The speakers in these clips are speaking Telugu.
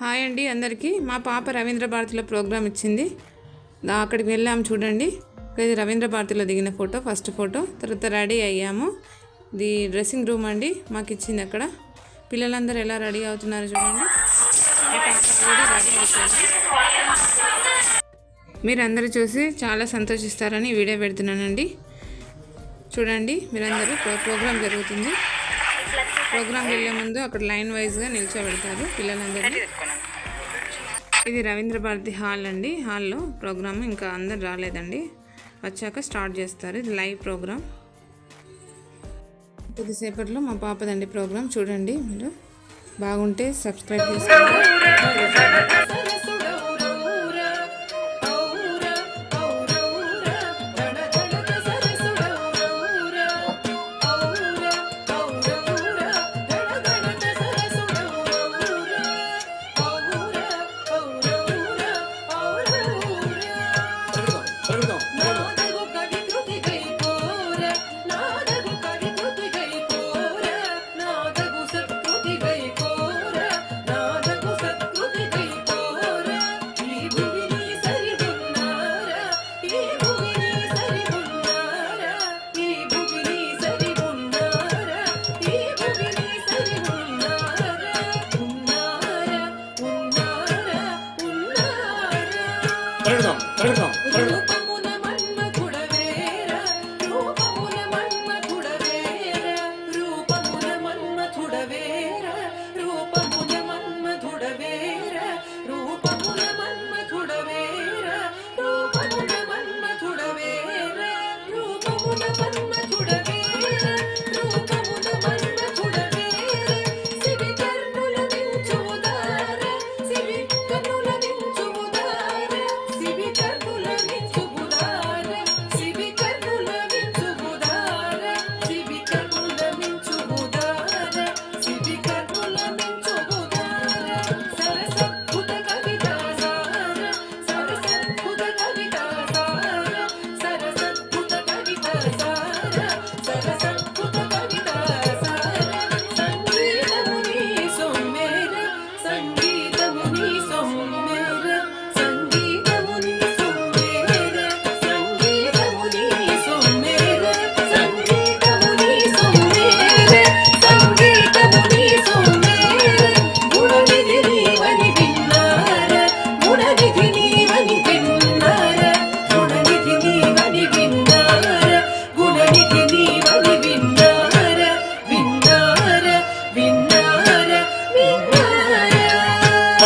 హాయ్ అండి అందరికీ. మా పాప రవీంద్ర భారతిలో ప్రోగ్రామ్ ఇచ్చింది. అక్కడికి వెళ్ళాము చూడండి. ఇది రవీంద్ర భారతిలో దిగిన ఫోటో ఫస్ట్ ఫోటో. తర్వాత రెడీ అయ్యాము. ఇది డ్రెస్సింగ్ రూమ్ అండి మాకు ఇచ్చింది అక్కడ. పిల్లలందరూ ఎలా రెడీ అవుతున్నారు చూడండి. మీరందరూ చూసి చాలా సంతోషిస్తారని వీడియో పెడుతున్నానండి. చూడండి మీరందరూ ప్రో- ప్రోగ్రామ్ జరుగుతుంది. ప్రోగ్రామ్ వెళ్ళే ముందు అక్కడ లైన్ వైజ్గా నిల్చోబెడతారు పిల్లలందరినీ. ఇది రవీంద్ర భారతి హాల్ అండి. హాల్లో ప్రోగ్రామ్ ఇంకా అందరు రాలేదండి. వచ్చాక స్టార్ట్ చేస్తారు. ఇది లైవ్ ప్రోగ్రామ్. కొద్దిసేపట్లో మా పాపదండి ప్రోగ్రామ్. చూడండి మీరు. బాగుంటే సబ్స్క్రైబ్ చేసుకోండి.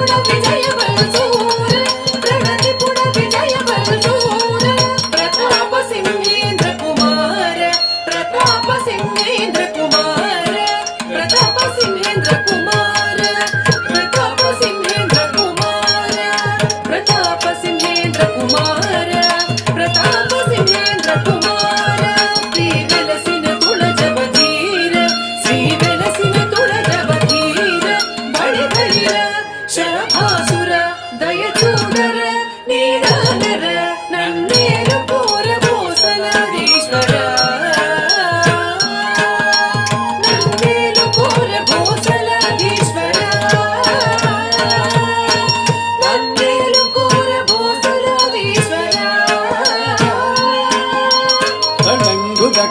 不要闭上眼。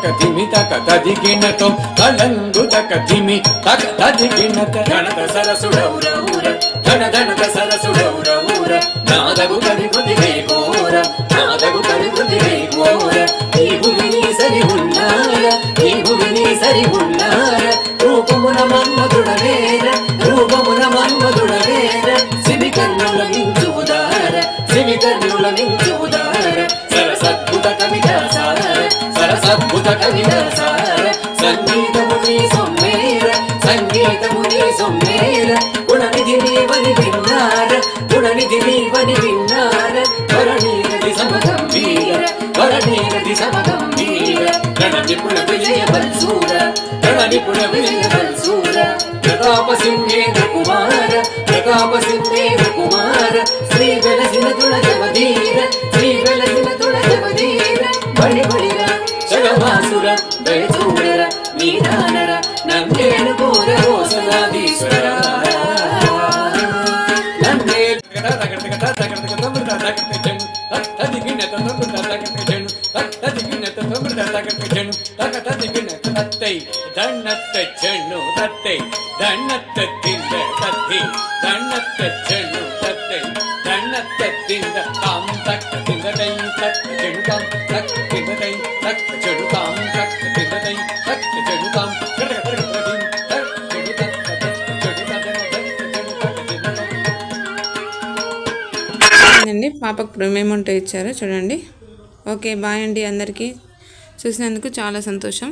తక ధిమి తక తదిగినతో తక ధిమి తక తదిగినత గణత. సరసుడౌరౌర ధన ధనత సరసుడౌరౌర నాదగు పరిగృతి వేగోర నాదగు పరిగృతి వేగోర నీవు విని సరి ఉన్నార నీవు విని సరి ఉన్నార. రూపమున మన్మధుడవేర రూపమున మన్మధుడవేర సిమి కన్నుల నించుదార సిమి కన్నుల నించుదార ముదట వినసార సంగీతము నీ సొమ్మేర సంగీతము నీ సొమ్మేర గుణనిధి నీవని విన్నార గుణనిధి నీవని విన్నార ధరణీ నది సమగంభీర ధరణీ నది సమగంభీర గణ నిపుణ విజయ బల్సూర గణ నిపుణ విజయ బల్సూర ప్రతాప సింహేంద్ర కుమార ప్రతాప సింహేంద్ర కుమార శ్రీ వెలసిన తుల జమదీర శ్రీ వెలసిన తుల జమదీర బడి బడి ಸುರ ಬೆಳೆದುಡರ ನೀದಾನರ ನಂದೇನು ಬೋಧ ಓಸನಾದೀಶ್ವರ தன்னத்தை செண்ணு தத்தை தன்னத்தை தின்ற தத்தி தன்னத்தை పాపకు పాపకు ఉంటే ఇచ్చారో చూడండి. ఓకే బాయ్ అండి అందరికీ. చూసినందుకు చాలా సంతోషం.